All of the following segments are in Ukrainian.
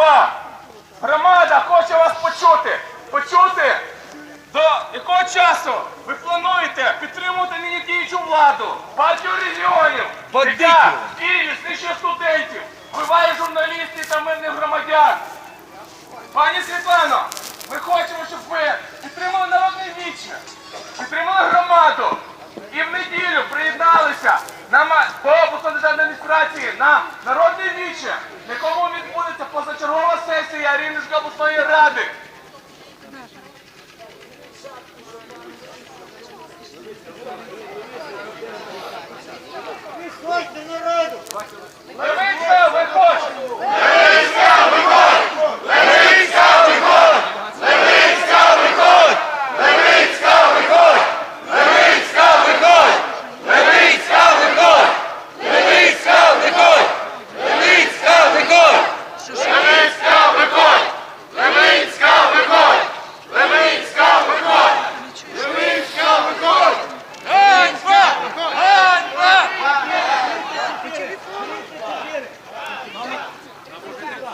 Ганьба! Громада хоче вас почути. Почути, до якого часу ви плануєте підтримувати нині діючу владу, партію регіонів, яка в Києві знищує студентів, вбиває журналістів та мирних громадян. Пані Світлано, ми хочемо, щоб ви підтримали народне віче, підтримали громаду. І в неділю приєдналися на по обласної державної адміністрації на народне віче, arenas galbūt to ir radi.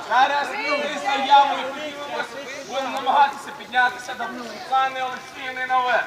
Зараз ми з поділимось, будемо намагатися піднятися до Олексіївни наверх.